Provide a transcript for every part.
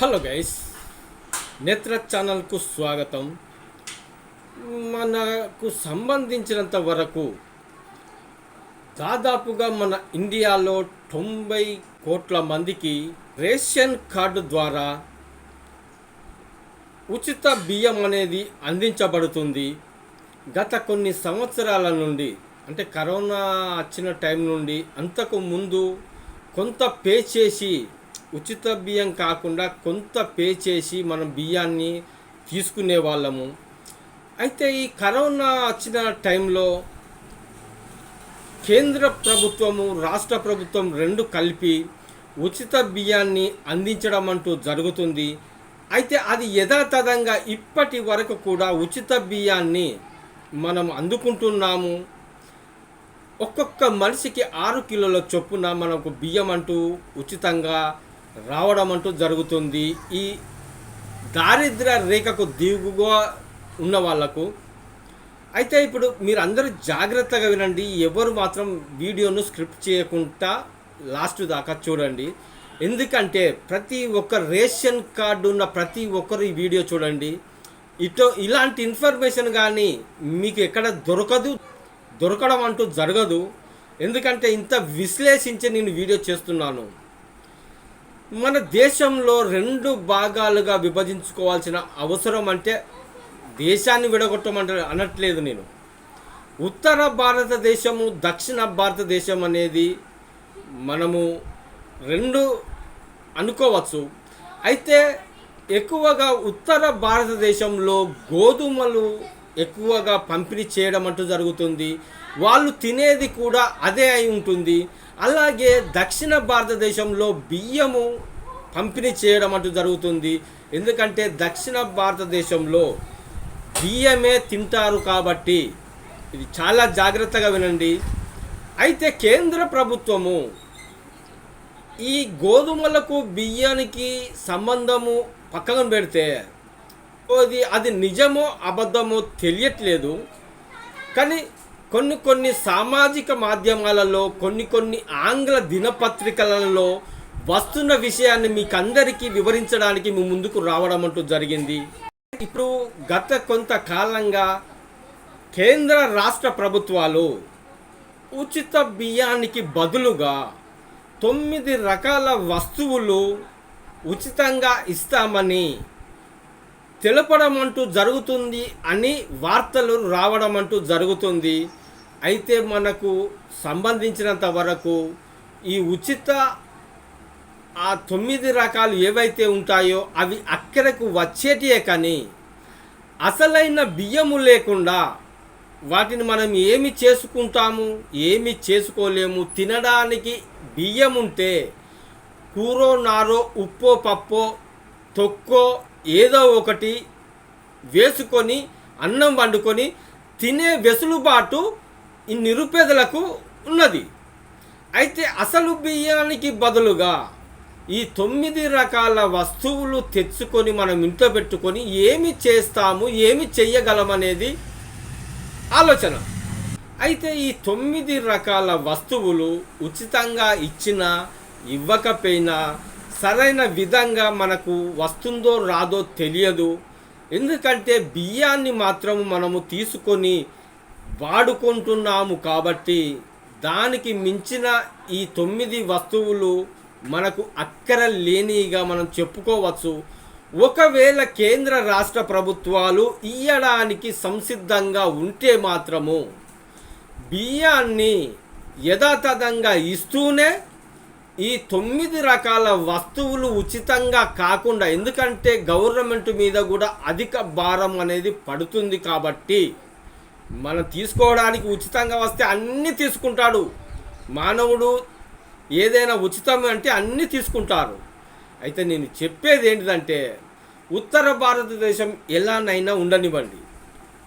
Hello guys నేత్ర ఛానల్కు స్వాగతం. మనకు సంబంధించినంత వరకు దాదాపుగా మన ఇండియాలో తొంభై కోట్ల మందికి రేషన్ కార్డు ద్వారా ఉచిత బియ్యం అనేది అందించబడుతుంది. గత కొన్ని సంవత్సరాల నుండి అంటే కరోనా వచ్చిన టైం నుండి అంతకు ముందు కొంత పే చేసి ఉచిత బియ్యం కాకుండా కొంత పే చేసి మనం బియ్యాన్ని తీసుకునే వాళ్ళము. అయితే ఈ కరోనా వచ్చిన టైంలో కేంద్ర ప్రభుత్వము రాష్ట్ర ప్రభుత్వం రెండు కలిపి ఉచిత బియ్యాన్ని అందించడం అంటూ జరుగుతుంది. అయితే అది యథాతథంగా ఇప్పటి వరకు కూడా ఉచిత బియ్యాన్ని మనం అందుకుంటున్నాము. ఒక్కొక్క మనిషికి ఆరు కిలోల చొప్పున మనకు బియ్యం అంటూ ఉచితంగా రావడం అంటూ జరుగుతుంది. ఈ దారిద్ర రేఖకు దిగుగా ఉన్న వాళ్ళకు అయితే ఇప్పుడు మీరు అందరూ జాగ్రత్తగా వినండి. ఎవరు మాత్రం వీడియోను స్క్రిప్ట్ చేయకుండా లాస్ట్ దాకా చూడండి. ఎందుకంటే ప్రతి ఒక్క రేషన్ కార్డు ఉన్న ప్రతి ఒక్కరు ఈ వీడియో చూడండి. ఇటో ఇలాంటి ఇన్ఫర్మేషన్ కానీ మీకు ఎక్కడ దొరకదు దొరకడం అంటూ జరగదు. ఎందుకంటే ఇంత విశ్లేషించి నేను వీడియో చేస్తున్నాను. మన దేశంలో రెండు భాగాలుగా విభజించుకోవాల్సిన అవసరం అంటే దేశాన్ని విడగొట్టమంట అనట్లేదు నేను. ఉత్తర భారతదేశము దక్షిణ భారతదేశం అనేది మనము రెండు అనుకోవచ్చు. అయితే ఎక్కువగా ఉత్తర భారతదేశంలో గోధుమలు ఎక్కువగా పంపిణీ చేయడం అంటూ జరుగుతుంది. వాళ్ళు తినేది కూడా అదే అయి ఉంటుంది. అలాగే దక్షిణ భారతదేశంలో బియ్యము పంపిణీ చేయడం అంటూ జరుగుతుంది. ఎందుకంటే దక్షిణ భారతదేశంలో బియ్యమే తింటారు కాబట్టి ఇది చాలా జాగ్రత్తగా వినండి. అయితే కేంద్ర ప్రభుత్వము ఈ గోధుమలకు బియ్యానికి సంబంధము పక్కన పెడితే అది అది నిజమో అబద్ధమో తెలియట్లేదు. కానీ కొన్ని కొన్ని సామాజిక మాధ్యమాలలో కొన్ని కొన్ని ఆంగ్ల దినపత్రికలలో వస్తున్న విషయాన్ని మీకు అందరికీ వివరించడానికి మీ ముందుకు రావడం అంటూ జరిగింది. ఇప్పుడు గత కొంతకాలంగా కేంద్ర రాష్ట్ర ప్రభుత్వాలు ఉచిత బియ్యానికి బదులుగా తొమ్మిది రకాల వస్తువులు ఉచితంగా ఇస్తామని తెలపడం అంటూ జరుగుతుంది అని వార్తలు రావడం అంటూ జరుగుతుంది. అయితే మనకు సంబంధించినంత వరకు ఈ ఉచిత ఆ తొమ్మిది రకాలు ఏవైతే ఉంటాయో అవి అక్కడకు వచ్చేటియే కానీ అసలైన బియ్యము లేకుండా వాటిని మనం ఏమి చేసుకుంటాము ఏమి చేసుకోలేము తినడానికి బియ్యం ఉంటే కూరో నారో ఉప్పో పప్పో తొక్కో ఏదో ఒకటి వేసుకొని అన్నం వండుకొని తినే వెసులుబాటు ఈ నిరుపేదలకు ఉన్నది. అయితే అసలు బియ్యానికి బదులుగా ఈ తొమ్మిది రకాల వస్తువులు తెచ్చుకొని మనం ఇంట్లో పెట్టుకొని ఏమి చేస్తాము ఏమి చెయ్యగలమనేది ఆలోచన. అయితే ఈ తొమ్మిది రకాల వస్తువులు ఉచితంగా ఇచ్చినా ఇవ్వకపోయినా సరైన విధంగా మనకు వస్తుందో రాదో తెలియదు. ఎందుకంటే బియ్యాన్ని మాత్రం మనము తీసుకొని వాడుకుంటున్నాము కాబట్టి దానికి మించిన ఈ తొమ్మిది వస్తువులు మనకు అక్కర లేనిగా మనం చెప్పుకోవచ్చు. ఒకవేళ కేంద్ర రాష్ట్ర ప్రభుత్వాలు ఇయ్యడానికి సంసిద్ధంగా ఉంటే మాత్రము బియ్యాన్ని యథాతథంగా ఇస్తూనే ఈ తొమ్మిది రకాల వస్తువులు ఉచితంగా కాకుండా ఎందుకంటే గవర్నమెంట్ మీద కూడా అధిక భారం అనేది పడుతుంది కాబట్టి మనం తీసుకోవడానికి ఉచితంగా వస్తే అన్నీ తీసుకుంటాడు. మానవుడు ఏదైనా ఉచితం అంటే అన్నీ తీసుకుంటారు. అయితే నేను చెప్పేది ఏంటిదంటే ఉత్తర భారతదేశం ఎలానైనా ఉండనివ్వండి.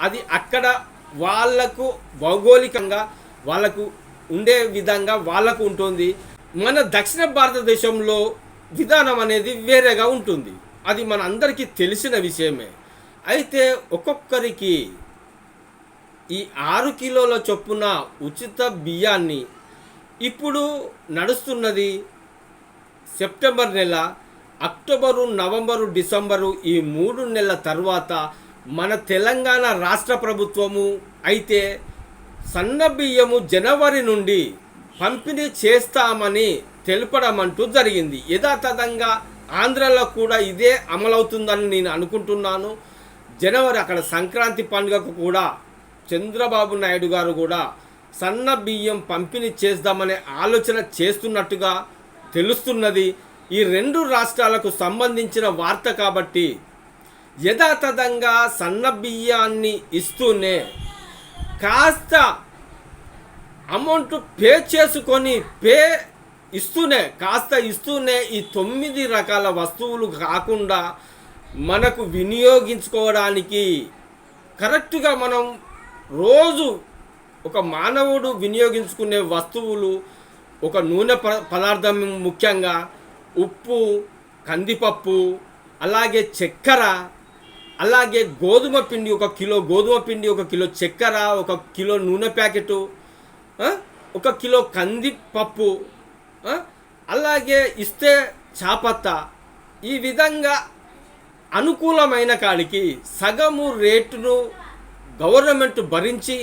అది అక్కడ వాళ్ళకు భౌగోళికంగా వాళ్ళకు ఉండే విధంగా వాళ్ళకు ఉంటుంది. మన దక్షిణ భారతదేశంలో విధానం అనేది వేరేగా ఉంటుంది. అది మన అందరికీ తెలిసిన విషయమే. అయితే ఒక్కొక్కరికి ఈ ఆరు కిలోల చొప్పున ఉచిత బియ్యాన్ని ఇప్పుడు నడుస్తున్నది సెప్టెంబర్ నెల అక్టోబరు నవంబరు డిసెంబరు ఈ మూడు నెలల తర్వాత మన తెలంగాణ రాష్ట్ర ప్రభుత్వము అయితే సన్న బియ్యము జనవరి నుండి పంపిణీ చేస్తామని తెలపడం అంటూ జరిగింది. యథాతథంగా ఆంధ్రలో కూడా ఇదే అమలవుతుందని నేను అనుకుంటున్నాను. జనవరి అక్కడ సంక్రాంతి పండుగకు కూడా చంద్రబాబు నాయుడు గారు కూడా సన్న బియ్యం పంపిణీ చేద్దామనే ఆలోచన చేస్తున్నట్టుగా తెలుస్తున్నది. ఈ రెండు రాష్ట్రాలకు సంబంధించిన వార్త కాబట్టి యథాతథంగా సన్న బియ్యాన్ని ఇస్తూనే కాస్త అమౌంట్ పే చేసుకొని పే ఇస్తూనే కాస్త ఇస్తూనే ఈ తొమ్మిది రకాల వస్తువులు కాకుండా మనకు వినియోగించుకోవడానికి కరెక్ట్గా మనం రోజు ఒక మానవుడు వినియోగించుకునే వస్తువులు ఒక నూనె ప- పదార్థం ముఖ్యంగా ఉప్పు కందిపప్పు అలాగే చక్కెర అలాగే గోధుమ పిండి ఒక కిలో గోధుమ పిండి ఒక కిలో చక్కెర ఒక కిలో నూనె ప్యాకెటు ఒక కిలో కందిపప్పు అలాగే ఇస్తే చాపత్త. ఈ విధంగా అనుకూలమైన కాడికి సగము రేటును గవర్నమెంట్ భరించి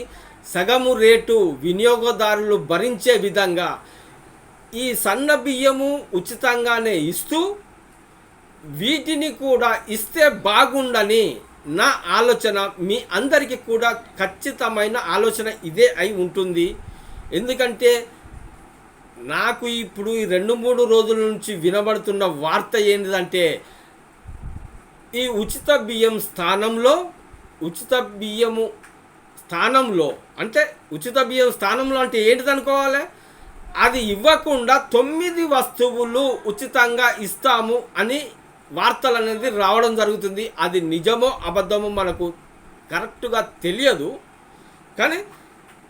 సగము రేటు వినియోగదారులు భరించే విధంగా ఈ సన్న బియ్యము ఉచితంగానే ఇస్తూ వీటిని కూడా ఇస్తే బాగుండని నా ఆలోచన మీ అందరికీ కూడా ఖచ్చితమైన ఆలోచన ఇదే అయి ఉంటుంది. ఎందుకంటే నాకు ఇప్పుడు ఈ రెండు మూడు రోజుల నుంచి వినబడుతున్న వార్త ఏంటిదంటే ఈ ఉచిత బియ్యం స్థానంలో ఉచిత బియ్యము స్థానంలో అంటే ఉచిత బియ్యం స్థానంలో అంటే ఏంటిది అనుకోవాలి? అది ఇవ్వకుండా తొమ్మిది వస్తువులు ఉచితంగా ఇస్తాము అని వార్తలు అనేది రావడం జరుగుతుంది. అది నిజమో అబద్ధమో మనకు కరెక్ట్గా తెలియదు. కానీ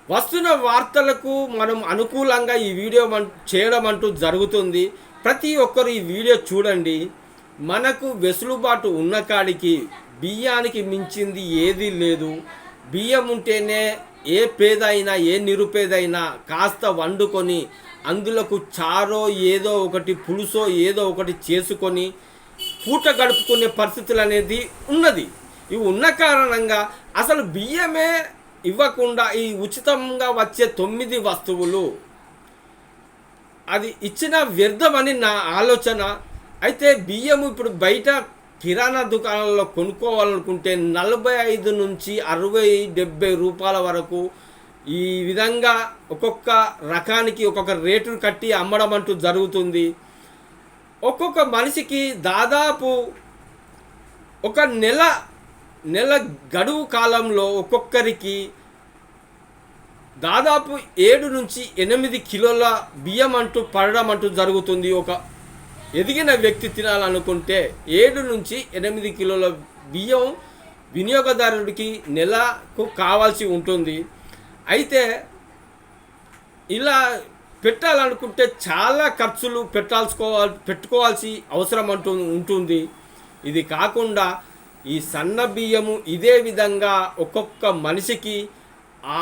వస్తున్న వార్తలకు మనం అనుకూలంగా ఈ వీడియో చేయడం అంటూ జరుగుతుంది. ప్రతి ఒక్కరు ఈ వీడియో చూడండి. మనకు వెసులుబాటు ఉన్న కాడికి బియ్యానికి మించింది ఏదీ లేదు. బియ్యం ఉంటేనే ఏ పేదైనా ఏ నిరుపేదైనా కాస్త వండుకొని అందులోకు చారో ఏదో ఒకటి పులుసో ఏదో ఒకటి చేసుకొని పూట గడుపుకునే పరిస్థితులు అనేది ఉన్నది. ఇవి ఉన్న కారణంగా అసలు బియ్యమే ఇవ్వకుండా ఈ ఉచితంగా వచ్చే తొమ్మిది వస్తువులు అది ఇచ్చిన వ్యర్థమని నా ఆలోచన. అయితే బియ్యం ఇప్పుడు బయట కిరాణా దుకాణాల్లో కొనుక్కోవాలనుకుంటే నలభై ఐదు నుంచి అరవై డెబ్బై రూపాయల వరకు ఈ విధంగా ఒక్కొక్క రకానికి ఒక్కొక్క రేటును కట్టి అమ్మడం అంటూ జరుగుతుంది. ఒక్కొక్క మనిషికి దాదాపు ఒక నెల నెల గడువు కాలంలో ఒక్కొక్కరికి దాదాపు ఏడు నుంచి ఎనిమిది కిలోల బియ్యం అంటూ పడడం అంటూ జరుగుతుంది. ఒక ఎదిగిన వ్యక్తి తినాలనుకుంటే ఏడు నుంచి ఎనిమిది కిలోల బియ్యం వినియోగదారుడికి నెలకు కావాల్సి ఉంటుంది. అయితే ఇలా పెట్టాలనుకుంటే చాలా ఖర్చులు పెట్టాల్సుకోవాలి పెట్టుకోవాల్సి అవసరం అంటూ ఉంటుంది. ఇది కాకుండా ఈ సన్న బియ్యము ఇదే విధంగా ఒక్కొక్క మనిషికి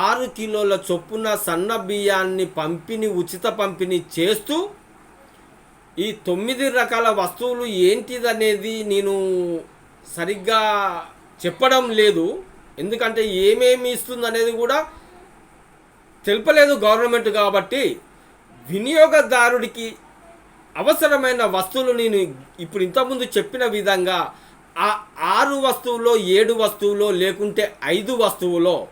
ఆరు కిలోల చొప్పున సన్న బియ్యాన్ని పంపిణీ ఉచిత పంపిణీ చేస్తూ ఈ తొమ్మిది రకాల వస్తువులు ఏంటిదనేది నేను సరిగ్గా చెప్పడం లేదు. ఎందుకంటే ఏమేమి ఇస్తుంది అనేది కూడా తెలుపలేదు గవర్నమెంట్ కాబట్టి వినియోగదారుడికి అవసరమైన వస్తువులు నేను ఇప్పుడు ఇంతకుముందు చెప్పిన విధంగా ఆ ఆరు వస్తువులో ఏడు వస్తువులో లేకుంటే ఐదు వస్తువులో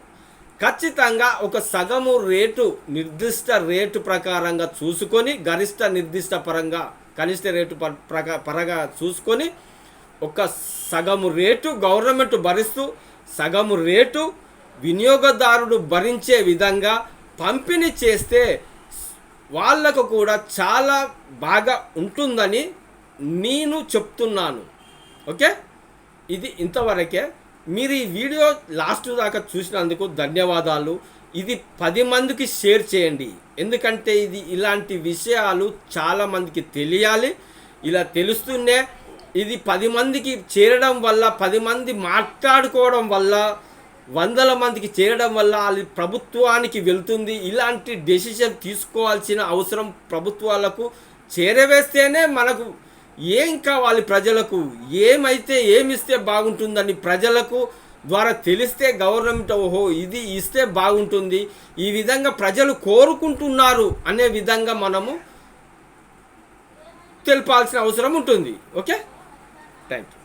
ఖచ్చితంగా ఒక సగము రేటు నిర్దిష్ట రేటు ప్రకారంగా చూసుకొని గరిష్ట నిర్దిష్ట పరంగా కనిష్ట రేటు ప- పరంగా చూసుకొని ఒక సగము రేటు గవర్నమెంట్ భరిస్తూ సగము రేటు వినియోగదారుడు భరించే విధంగా పంపిణీ చేస్తే వాళ్ళకు కూడా చాలా బాగా ఉంటుందని నేను చెప్తున్నాను. ఓకే? ఇది ఇంతవరకే. మీరు ఈ వీడియో లాస్ట్ దాకా చూసినందుకు ధన్యవాదాలు. ఇది పది మందికి షేర్ చేయండి. ఎందుకంటే ఇది ఇలాంటి విషయాలు చాలామందికి తెలియాలి. ఇలా తెలుస్తూనే ఇది పది మందికి చేరడం వల్ల పది మంది మాట్లాడుకోవడం వల్ల వందల మందికి చేరడం వల్ల అది ప్రభుత్వానికి వెళ్తుంది. ఇలాంటి డెసిషన్ తీసుకోవాల్సిన అవసరం ప్రభుత్వాలకు చేరవేస్తేనే మనకు ఏం కావాలి ప్రజలకు? ఏమైతే ఏమిస్తే బాగుంటుందని ప్రజలకు ద్వారా తెలిస్తే గవర్నమెంట్ ఓహో ఇది ఇస్తే బాగుంటుంది. ఈ విధంగా ప్రజలు కోరుకుంటున్నారు అనే విధంగా మనము తెలపాల్సిన అవసరం ఉంటుంది. ఓకే? Thank you